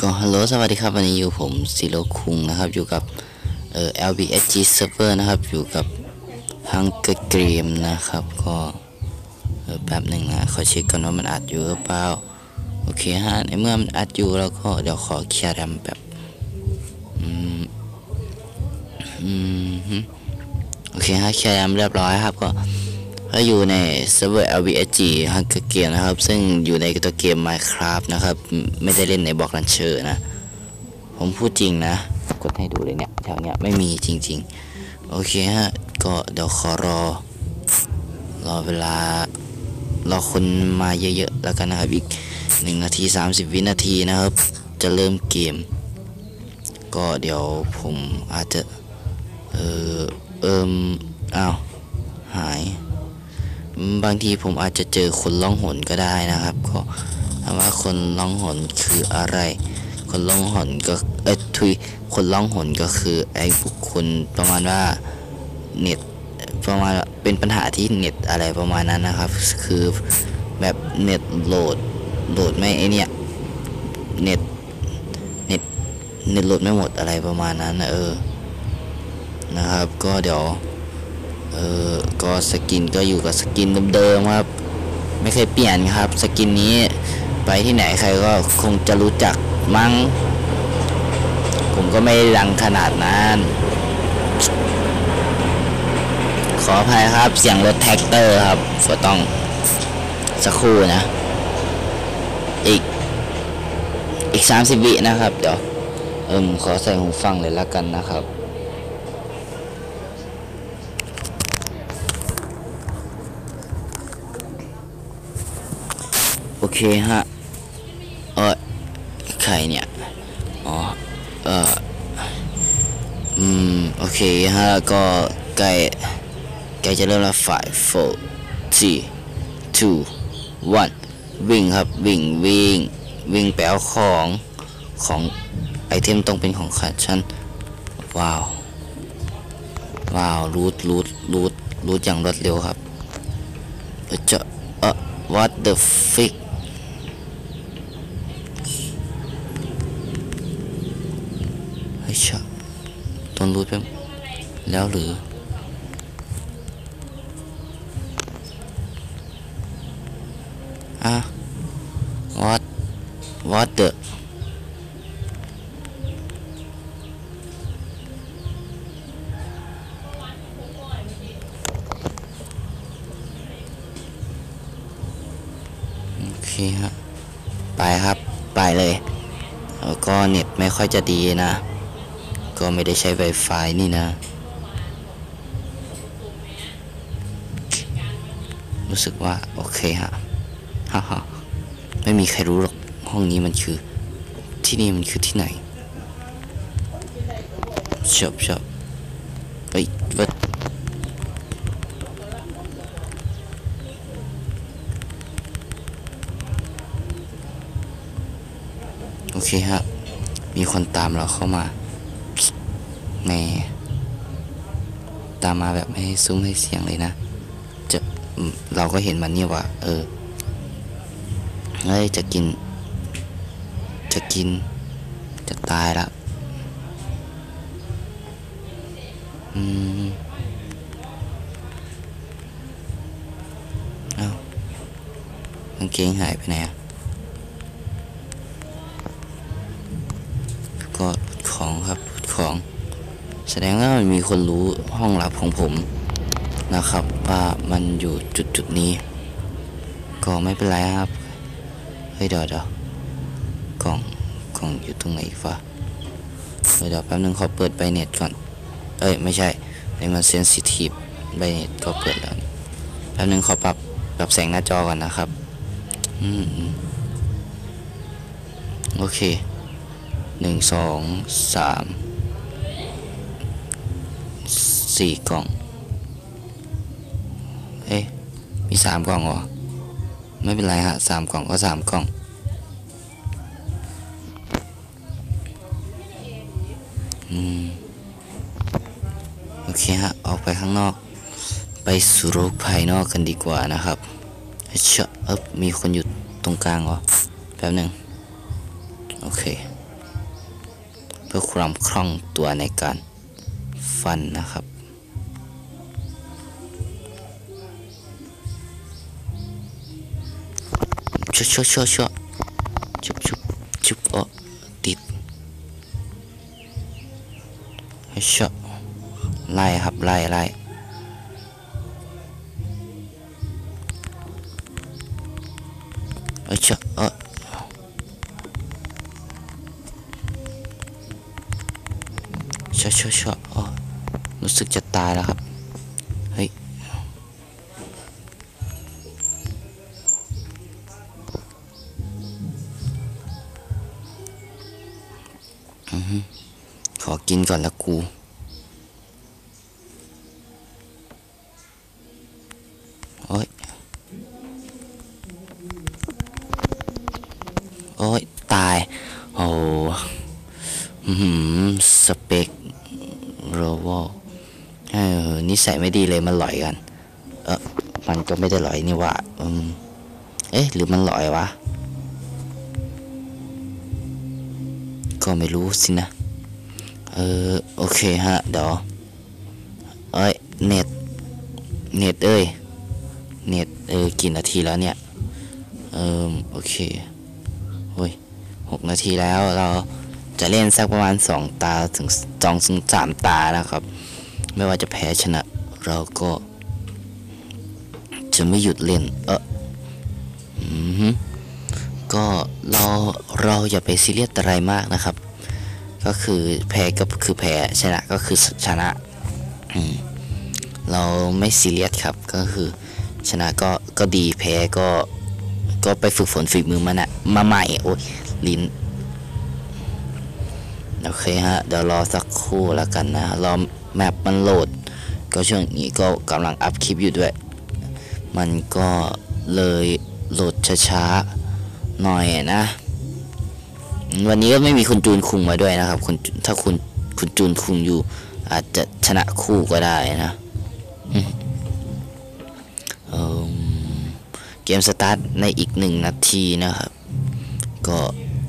ก็ฮัลโหลสวัสดีครับวันนี้อยู่ผมซิโรคุงนะครับอยู่กับเอ่อ LBSG server นะครับอยู่กับ Hunger Game นะครับก็เออแป๊บหนึ่งนะขอเช็คก่อนว่ามันอัดอยู่หรือเปล่าโอเคฮะในเมื่อมันอัดอยู่แล้วก็เดี๋ยวขอเคลียร์แรมแบบอืมอืมโอเคฮะเคลียร์แรมเรียบร้อยครับก็ ก็อยู่ในเซิร์ฟเวอร์ LBSG Hunger Game นะครับ ซึ่งอยู่ในตัวเกม Minecraft นะครับ ไม่ได้เล่นในบล็อกลันเชอร์นะ ผมพูดจริงนะ กดให้ดูเลยเนี่ยแถวเนี้ยไม่มีจริง ๆ โอเคฮะ ก็เดี๋ยวขอรอ รอเวลา รอคนมาเยอะๆ แล้วกันนะครับอีก1นาที 30 วินาทีนะครับ จะเริ่มเกม ก็เดี๋ยวผมอาจจะ เออเอิมอ้าว หาย บางทีผมอาจจะเจอคนล่องหนก็ได้นะครับ ก็ถามว่าคนล่องหนคืออะไร คนล่องหนก็เอ้ยทุยคนล่องหนก็คือไอ้บุคคลประมาณว่าเน็ตประมาณเป็นปัญหาที่เน็ตอะไรประมาณนั้นนะครับ คือแบบเน็ตโหลดโหลดไม่ไอเนี่ยเน็ตเน็ตเน็ตโหลดไม่หมดอะไรประมาณนั้นนะเออนะครับ ก็เดี๋ยว เออก็สกินก็อยู่กับสกินเดิมๆครับ ไม่เคยเปลี่ยนครับ สกินนี้ไปที่ไหนใครก็คงจะรู้จักมั้ง ผมก็ไม่ดังขนาดนั้นขออภัยครับเสียงรถแท็กเตอร์ครับก็ต้องสักครู่นะ อีกอีก30วินะครับ เดี๋ยวเอิมขอใส่หูฟังเลยละกันนะครับ โอเคฮะ เออใครเนี่ย อ๋อ เอออืม โอเคฮะ ก็ใกล้ใกล้จะเริ่มแล้ว five four three two one วิ่งครับ วิ่ง วิ่ง วิ่งไปเอาของของไอเทมต้องเป็นของขัดฉัน ว้าว ว้าว รูดรูดรูดรูดอย่างรวดเร็วครับเจะ เออ what the frick เฮ้ยชะ ต้นรูดไปแล้วหรือ อะ what what the โอเคฮะไปครับ ไปเลย แล้วก็เน็ตไม่ค่อยจะดีนะ ก็ไม่ได้ใช้ Wi-Fi นี่นะ รู้สึกว่า โอเคฮะฮ่าฮ่าไม่มีใครรู้หรอก ห้องนี้มันคือ ที่นี่มันคือที่ไหนชอบชอบเฮ้ยวัดโอเคฮะ มีคนตามเราเข้ามา แม่ ตามมาแบบไม่ให้ซุ้มให้เสียงเลยนะจะเราก็เห็นมันเนี่ยว่า เออเฮ้ยจะกิน จะกิน จะตายละอืมเอ้ากางเกงหายไปไหนอะก็ของครับของ แสดงว่ามันมีคนรู้ห้องลับของผมนะครับ ว่ามันอยู่จุดจุดนี้ ก็ไม่เป็นไรครับเฮ้ยเดี๋ยวเดี๋ยวกล่องกล่องอยู่ตรงไหนอีกวะเดี๋ยเดี๋ยวแป๊บนึงขอเปิดไบเน็ตก่อน เอ้ยไม่ใช่ในมันเซนซิทีฟไบเน็ตก็เปิดแล้วแป๊บนึงขอปรับปรับแสงหน้าจอก่อนนะครับอืมโอเคหนึ่งสองสาม สี่กล่อง เอ๊ะ มีสามกล่องเหรอ ไม่เป็นไรฮะสามกล่องก็สามกล่อง อืม โอเคฮะ ออกไปข้างนอก ไปสู่โลกภายนอกกันดีกว่านะครับเฮ้ยเชอะเอ๊บมีคนอยู่ตรงกลางเหรอ แป๊บหนึ่ง โอเค เพื่อความคล่องตัวในการฟันนะครับ ชัวชัวชัวชัวชุบชุบชุบเออติดเฮ้ยชัวไล่ครับไล่ไล่เฮ้ยชัวเออชัวชัวชัวเออรู้สึกจะตายแล้วครับเฮ้ย กินก่อนละกู โอ้ย โอ้ย ตาย โอ้หือสเปกโรโวเออนิสัยไม่ดีเลยมันหลอยกัน เออมันก็ไม่ได้หลอยนี่ว่าอืมเอ๊ะ หรือมันหลอยวะ ก็ไม่รู้สินะ เออโอเคฮะเดี๋ยวเอ้ยเน็ตเน็ตเอ้ยเน็ตเออกี่นาทีแล้วเนี่ยเออโอเคโอ้ยหกนาทีแล้วเราจะเล่นสักประมาณสองตาถึงสองถึงสามตานะครับ ไม่ว่าจะแพ้ชนะเราก็จะไม่หยุดเล่นเอออือฮึก็เราเราอย่าไปซีเรียสอะไรมากนะครับ ก็คือแพ้ก็คือแพ้ชนะก็คือชนะเราไม่ซีเรียสครับก็คือ ชนะก็ก็ดีแพ้ก็ก็ไปฝึกฝนฝีมือมานะมาใหม่โอ้ยลิ้นโอเคฮะเดี๋ยวรอสักครู่แล้วกันนะรอแมปมันโหลด ก็ช่วงนี้ก็กำลังอัพคลิปอยู่ด้วย มันก็เลยโหลดช้าๆหน่อยนะ วันนี้ก็ไม่มีคุณจูนคุงมาด้วยนะครับคุณถ้าคุณคุณจูนคุงอยู่ อาจจะชนะคู่ก็ได้นะเเกมสตาร์ทในอีกหนึ่งนาทีนะครับ ก็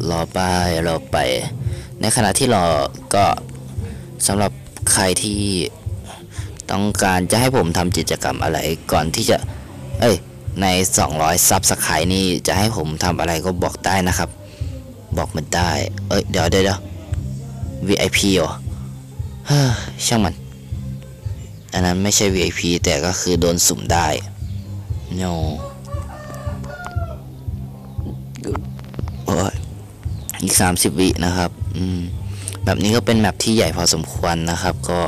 รอไปรอไป ในขณะที่รอก็สำหรับใครที่ต้องการจะให้ผมทำกิจกรรมอะไรก่อนที่จะ เอ้ย ใน 200ซับสไคร์นี่จะให้ผมทำอะไรก็บอกได้นะครับ บอกมันได้ เอ้ย เดี๋ยวเดี๋ยวเดี๋ยว VIP เหรอเฮ้อช่างมัน อันนั้นไม่ใช่ VIP แต่ก็คือโดนสุ่มได้ no โอ้ยอีก 30 วินะครับ อืม แบบนี้ก็เป็นแมปที่ใหญ่พอสมควรนะครับ ก็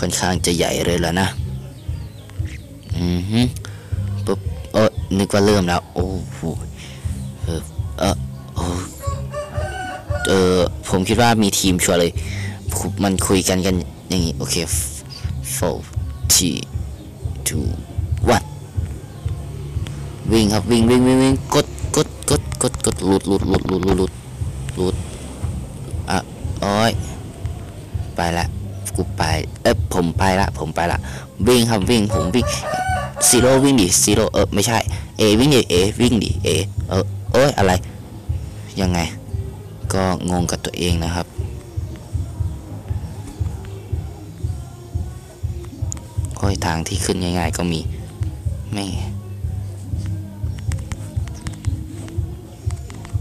ค่อนข้างจะใหญ่เลยแล้วนะ อือฮึปุ๊บเออนึกว่าเริ่มแล้ว โอ้โห ออผมคิดว่ามีทีมชัวร์เลย มันคุยกันกันอย่างงี้โอเค four three two one วิ่งครับวิ่งวิ่งวิ่งวิ่งกดกดกดกดกดหลุดหลุดหลุดหลุดหลุดหลุดลุดอะอ้ยไปละกูไปเอ๊ะผมไปละผมไปละวิ่งครับวิ่งผมวิ่งซีโร่วิ่งดิซีโร่เออไม่ใช่เอวิ่งดิเอวิ่งดิเอเออโอ้ยอะไรยังไง ก็งงกับตัวเองนะครับโอ้ยทางที่ขึ้นง่ายๆก็มี ไม่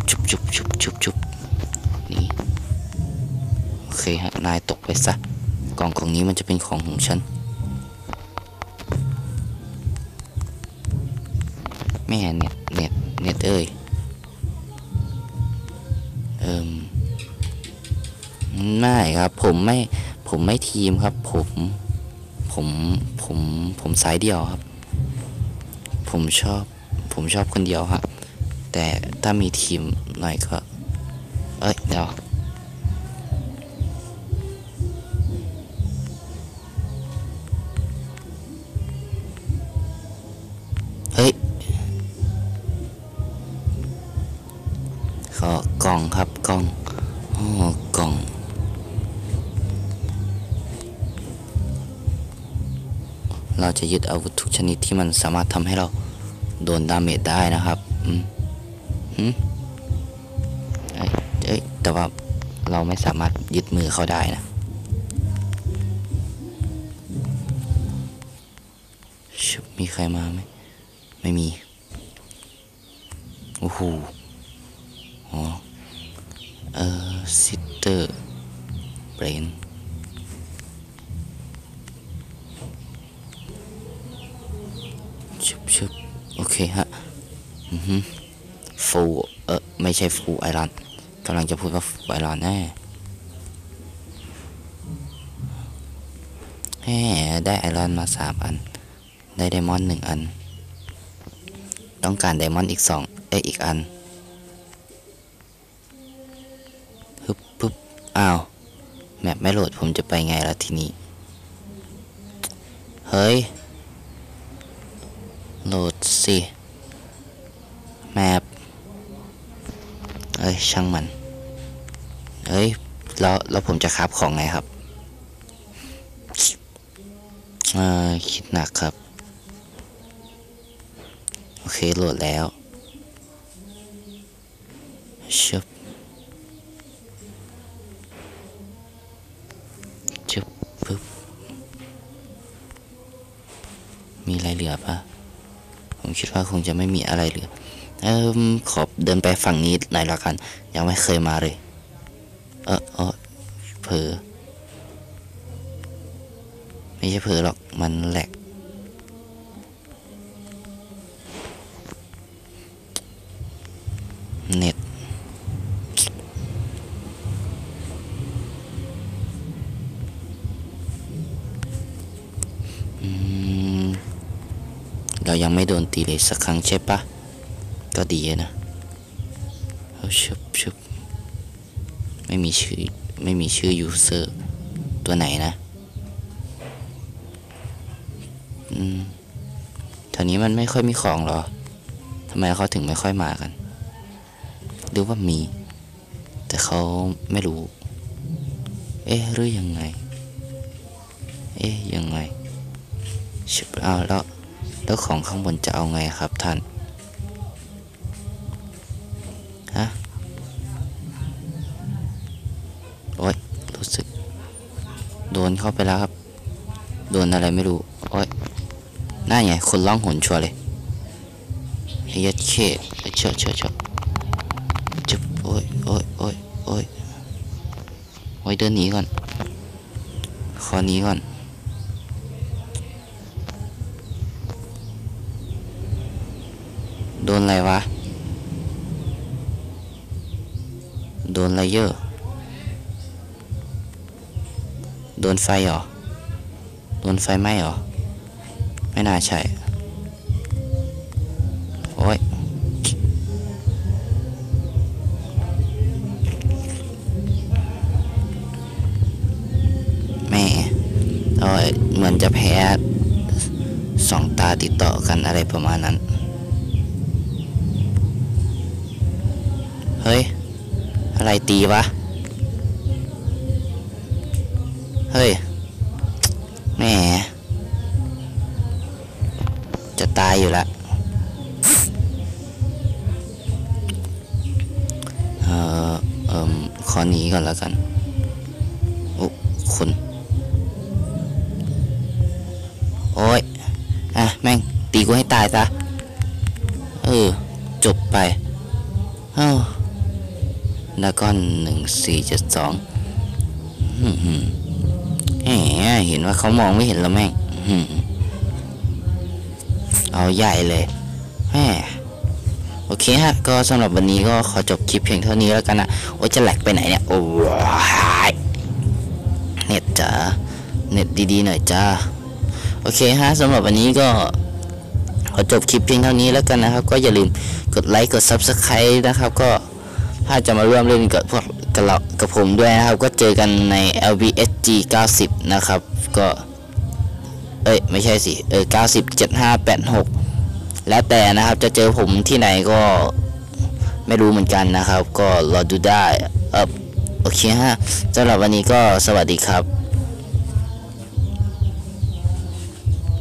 ชุบชุบชุบชุบชุบนี่โอเคฮะนายตกไปซะ กล่องของนี้มันจะเป็นของของฉันแม่เน็ตเน็ตเน็ตเอ้ย ไม่ครับ ผมไม่ผมไม่ทีมครับ ผมผมผมผมสายเดียวครับ ผมชอบ ผมชอบคนเดียวครับ แต่ถ้ามีทีมหน่อยก็ เอ้ยเดี๋ยวเฮ้ยขอกล่องครับกล่องโอ้กล่อง เราจะยึดอาวุธทุกชนิดที่มันสามารถทำให้เราโดนดาเมจได้นะครับ อืมหืมเอ้ยแต่ว่าเราไม่สามารถยึดมือเขาได้นะชมีใครมาไหม ไม่มี โอ้โหอ๋อ เออซิสเตอร์เบรนชุบชุบโอเคฮะ อือฮึฟูเออไม่ใช่ฟูไอรอนกำลังจะพูดว่าฟูไอรอนแน่แหมได้ไอรอนมาสามอัน ได้ไดมอนด์หนึ่งอัน ต้องการไดมอนด์อีกสองเอ้อีกอันฮึบปึ๊บอ้าว แมปไม่โหลดผมจะไปไงล่ะทีนี้ เฮ้ย โหลดสิ แมป เอ้ยช่างมัน เอ้ยแล้วแล้วผมจะคราบของไงครับเออคิดหนักครับ โอเคโหลดแล้วชึบชึบปึ๊บมีอะไรเหลือปะผมคิดว่าคงจะไม่มีอะไรเหลือ เออขอเดินไปฝั่งนี้หน่อยละกัน ยังไม่เคยมาเลย เออเออเผลอไม่ใช่เผลอหรอกมันแหลกเน็ตเรายังไม่โดนตีเลยสักครั้งใช่ปะ ก็ดีนะเอาชุบชุบไม่มีชื่อ ไม่มีชื่อ user ตัวไหนนะ อืมแถวนี้มันไม่ค่อยมีของหรอทำไมเขาถึงไม่ค่อยมากัน หรือว่ามี แต่เขาไม่รู้ เอ๊ะหรือยังไง เอ๊ะยังไงชิบเอาแล้ว แล้วของข้างบนจะเอาไงครับท่าน โดนเข้าไปแล้วครับ โดนอะไรไม่รู้โอ๊ยน่าไงคนร้องหนชัวเลยเฮียดเคเชอะเชอะเชอะจุบโอ๊ยโอ๊ยโอ๊ยโอ๊ยโอ๊ยเดินหนีก่อน ขอหนีก่อนโดนอะไรวะ โดนอะไรเยอะ โดนไฟเหรอ โดนไฟไหม้เหรอ ไม่น่าใช่ โอ้ย แม่โอ้ยเหมือนจะแพ้สองตาติดต่อกันอะไรประมาณนั้น เฮ้ย อะไรตีวะ เฮ้ยแหมจะตายอยู่ละเอ่อเอ่มขอหนีก่อนแล้วกันโอ้คุณโอ้ยอะแม่งตีกูให้ตายซะเออ จบไปเอ้าแล้วก็หนึ่งสี่เจ็ดสองแหม เห็นว่าเขามองไม่เห็นแล้วแม่งเอาใหญ่เลยแหมโอเคฮะ ก็สำหรับวันนี้ก็ขอจบคลิปเพียงเท่านี้แล้วกันนะโอ้ยจะแหลกไปไหนเนี่ย โอ้ยเน็ตจ้าเน็ตดีๆหน่อยจ้า โอเคฮะสำหรับวันนี้ก็ขอจบคลิปเพียงเท่านี้แล้วกันนะครับ ก็อย่าลืมกดไลค์กด Subscribe นะครับ ก็ถ้าจะมาร่วมเล่นกับพวก กับเรากับผมด้วยนะครับ ก็เจอกันใน LBSG 90 นะครับ ก็ เอ้ย ไม่ใช่สิ เออ90 75 86 แล้วแต่นะครับจะเจอผมที่ไหนก็ไม่รู้เหมือนกันนะครับ ก็รอดูได้เออโอเคฮะสำหรับวันนี้ก็สวัสดีครับ